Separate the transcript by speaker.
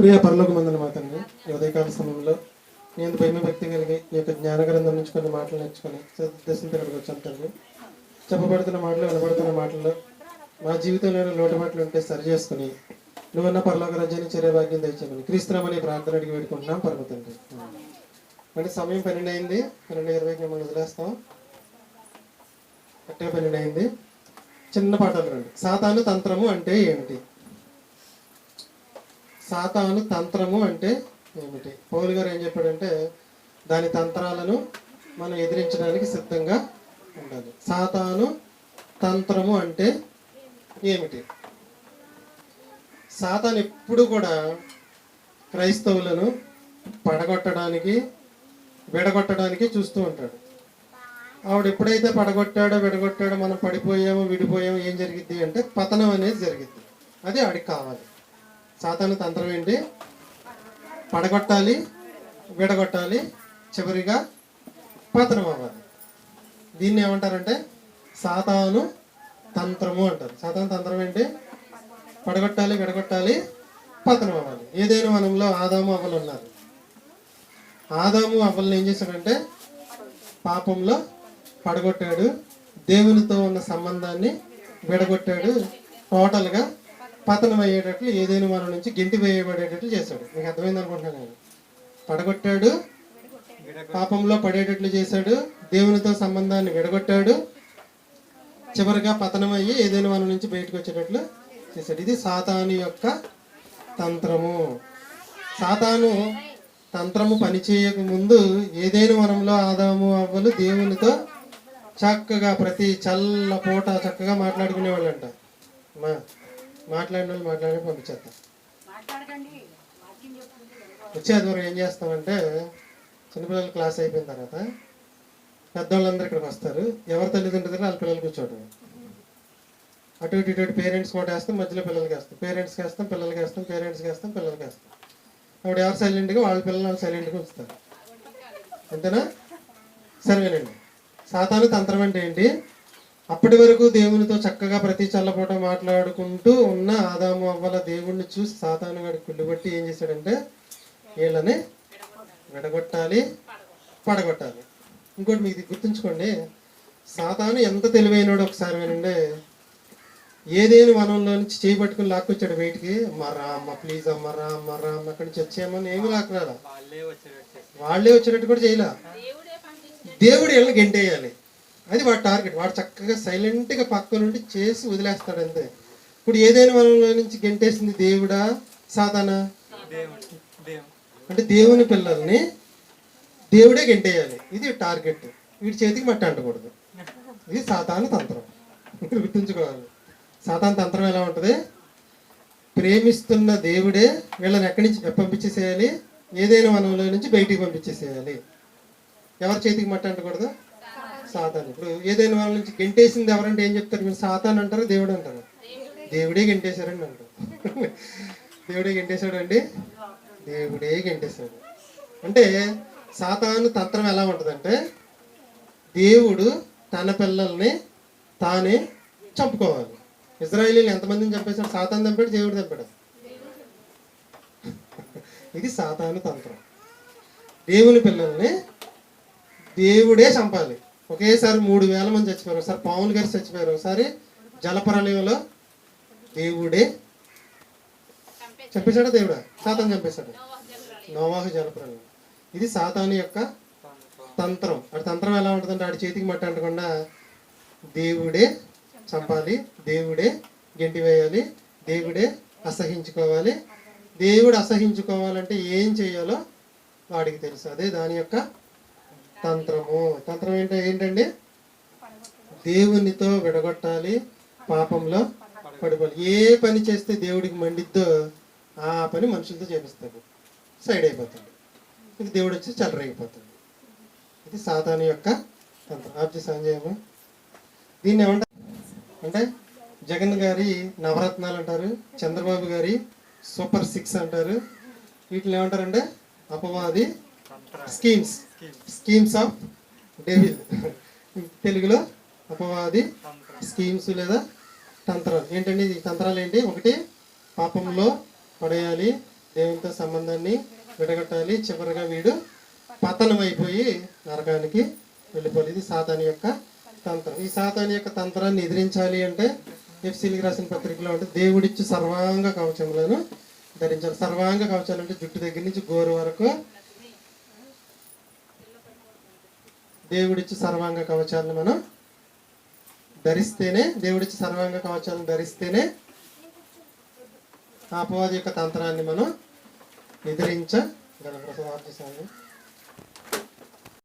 Speaker 1: ప్రియ పరలోక మందుల మాతండి ఈ ఉదయకాల సమయంలో నేను భయమ భక్తి కలిగి ఈ యొక్క జ్ఞానగ్రంథం నుంచి కొన్ని మాటలు నేర్చుకొని సదుద్దేశంతో ఇక్కడికి వచ్చాను తండ్రి. చెప్పబడుతున్న మాటలు వినబడుతున్న మాటల్లో మా జీవితంలో లోటు మాటలు ఉంటే సరి చేసుకుని నువ్వన్న పరలోక రాజ్యాన్ని చేరే భాగ్యం తెచ్చామని క్రీస్తునామని ప్రార్థన అడిగి పెట్టుకుంటున్నాం పరమ తండ్రి. అంటే సమయం పన్నెండు అయింది పన్నెండు ఇరవైకి మిమ్మల్ని వదిలేస్తాం. కరెక్ట్గా పన్నెండు అయింది చిన్న పాటలు రండి. సాతాను తంత్రము అంటే ఏమిటి? సాతాను తంత్రము అంటే ఏమిటి? పౌలు గారు ఏం చెప్పాడంటే దాని తంత్రాలను మనం ఎదిరించడానికి సిద్ధంగా ఉండాలి. సాతాను తంత్రము అంటే ఏమిటి? సాతాను ఎప్పుడు కూడా క్రైస్తవులను పడగొట్టడానికి విడగొట్టడానికి చూస్తూ ఉంటాడు. ఆవిడ ఎప్పుడైతే పడగొట్టాడో విడగొట్టాడో మనం పడిపోయామో విడిపోయామో ఏం జరిగిద్ది అంటే పతనం అనేది జరిగిద్ది. అది ఆడికి కావాలి. సాతాను తంత్రం ఏంటి? పడగొట్టాలి విడగొట్టాలి చివరిగా పతనం అవ్వాలి. దీన్ని ఏమంటారంటే సాతాను తంత్రము అంటారు. సాతాను తంత్రం ఏంటి? పడగొట్టాలి విడగొట్టాలి పతనం అవ్వాలి. ఏదైనా వనంలో ఆదాము అవ్వలు ఉన్నారు. ఆదాము అవ్వలను ఏం చేశాడంటే పాపంలో పడగొట్టాడు. దేవునితో ఉన్న సంబంధాన్ని విడగొట్టాడు. టోటల్గా పతనం అయ్యేటట్లు ఏదైనా మన నుంచి గెంటి వేయబడేటట్లు చేశాడు. మీకు అర్థమైంది అనుకుంటున్నాను నేను. పడగొట్టాడు పాపంలో పడేటట్లు చేశాడు దేవునితో సంబంధాన్ని విడగొట్టాడు చివరిగా పతనమయ్యి ఏదైనా మన నుంచి బయటకు వచ్చేటట్లు చేశాడు. ఇది సాతాను యొక్క తంత్రము. సాతాను తంత్రము పనిచేయక ముందు ఏదైనా వనంలో ఆదాము అవ్వలు దేవునితో చక్కగా ప్రతి చల్ల పూట చక్కగా మాట్లాడుకునేవాళ్ళంట. మా మాట్లాడిన వాళ్ళు మాట్లాడి పంపించేస్తాం. వచ్చే ఆదివారం ఏం చేస్తామంటే చిన్నపిల్లల క్లాస్ అయిపోయిన తర్వాత పెద్దవాళ్ళందరూ ఇక్కడికి వస్తారు. ఎవరి తల్లిదండ్రులు దగ్గర వాళ్ళ పిల్లలు కూర్చోవడం. అటు ఇటు ఇటు పేరెంట్స్ కూడా వేస్తాం మధ్యలో పిల్లలకి వేస్తాం. పేరెంట్స్కి వేస్తాం పిల్లలకి వేస్తాం పేరెంట్స్కి వేస్తాం పిల్లలకి వేస్తాం. అప్పుడు ఎవరు సైలెంట్గా వాళ్ళ పిల్లలు వాళ్ళు సైలెంట్గా ఉంచుతారు అంతేనా? సరేనండి సాతాను తంత్రం అంటే ఏంటి? అప్పటి వరకు దేవునితో చక్కగా ప్రతి చల్లపూట మాట్లాడుకుంటూ ఉన్న ఆదాము అవ్వల దేవుణ్ణి చూసి సాతాను గడి కుళ్ళుబట్టి ఏం చేశాడంటే వీళ్ళని విడగొట్టాలి పడగొట్టాలి. ఇంకోటి మీకు గుర్తుంచుకోండి. సాతాను ఎంత తెలివైనడు ఒకసారి వినండి. ఏదేని వనంలో నుంచి చేయబట్టుకుని లాక్కొచ్చాడు బయటికి? అమ్మ రా అమ్మ ప్లీజ్ అమ్మ రా అమ్మ రా అమ్మ అక్కడి నుంచి వచ్చేయమని ఏమి లాక్కరాలా. వాళ్ళే వచ్చేటట్టు కూడా చేయలే. దేవుడు వీళ్ళని గెంటేయాలి. అది వాడు టార్గెట్. వాడు చక్కగా సైలెంట్గా పక్క నుండి చేసి వదిలేస్తాడు అంతే. ఇప్పుడు ఏదైనా వనంలో నుంచి గెంటేసింది దేవుడా? సాధన అంటే దేవుని పిల్లల్ని దేవుడే గెంటేయాలి. ఇది టార్గెట్. వీడి చేతికి మట్టి అంటకూడదు. ఇది సాతాను తంత్రం. మీరు గుర్తుంచుకోవాలి. సాతాను తంత్రం ఎలా ఉంటుంది? ప్రేమిస్తున్న దేవుడే వీళ్ళని ఎక్కడి నుంచి పంపించేసేయాలి? ఏదైనా వనంలో నుంచి బయటికి పంపించేసేయాలి. ఎవరి చేతికి మట్టి అంటకూడదు? సాతాను. ఇప్పుడు ఏదైనా వాళ్ళ నుంచి గెంటేసింది ఎవరంటే ఏం చెప్తారు? మీరు సాతాన్ అంటారు? దేవుడు అంటారు? దేవుడే గెంటేశారండి అంటారు. దేవుడే గెంటేశాడు అండి దేవుడే గెంటేశాడు. అంటే సాతాను తంత్రం ఎలా ఉంటుందంటే దేవుడు తన పిల్లల్ని తానే చంపుకోవాలి. ఇజ్రాయేలీలు ఎంతమందిని చంపేశాడు సాతాను చంపాడు దేవుడు చంపాడు. ఇది సాతాను తంత్రం. దేవుని పిల్లల్ని దేవుడే చంపాలి. ఒకేసారి మూడు వేల మంది చచ్చిపోయారు. ఒకసారి పావులు గారు చచ్చిపోయారు. ఒకసారి జలప్రలయంలో దేవుడే చంపేశాడా దేవుడా? సాతాను చంపేశాడు? నోవాహ జలప్రలయం ఇది సాతాను యొక్క తంత్రం. ఆడి తంత్రం ఎలా ఉంటుందంటే ఆడి చేతికి మట్టి అంటకుండా దేవుడే చంపాలి దేవుడే గెంటి వేయాలి దేవుడే అసహించుకోవాలి. దేవుడు అసహించుకోవాలంటే ఏం చేయాలో వాడికి తెలుసు. అదే దాని యొక్క తంత్రము. తంత్రం ఏంటో ఏంటండి? దేవునితో విడగొట్టాలి పాపంలో పడిపోవాలి. ఏ పని చేస్తే దేవుడికి మండిద్దో ఆ పని మనుషులతో చేపిస్తాడు. సైడ్ అయిపోతాడు ఇది దేవుడు వచ్చి చల్లరైపోతాడు ఇది సాతాను యొక్క తంత్రం. ఆప్జీ సంజయము దీన్ని ఏమంటారు అంటే జగన్ గారి నవరత్నాలు అంటారు చంద్రబాబు గారి సూపర్ సిక్స్ అంటారు. వీటిని ఏమంటారంటే అపవాది స్కీమ్స్. స్కీమ్స్ ఆఫ్ డెవిల్ తెలుగులో అపవాది స్కీమ్స్ లేదా తంత్రాలు. ఏంటండి ఈ తంత్రాలు ఏంటి? ఒకటి పాపంలో పడేయాలి దేవునితో సంబంధాన్ని విడగొట్టాలి చివరిగా వీడు పతనం అయిపోయి నరకానికి వెళ్ళిపోవాలి. ఇది సాతాని యొక్క తంత్రం. ఈ సాతాని యొక్క తంత్రాన్ని ఎదిరించాలి అంటే ఎఫ్సీలికి రాసిన పత్రికలో అంటే దేవుడిచ్చు సర్వాంగ కవచములను ధరించాలి. సర్వాంగ కవచాలు అంటే జుట్టు దగ్గర నుంచి గోరు వరకు దేవుడిచ్చి సర్వాంగ కవచాలను మనం ధరిస్తేనే దేవుడిచ్చి సర్వాంగ కవచాలను ధరిస్తేనే ఆ అపవాది యొక్క తంత్రాన్ని మనం నిద్రించగలం ప్రసాద్ స్వామి.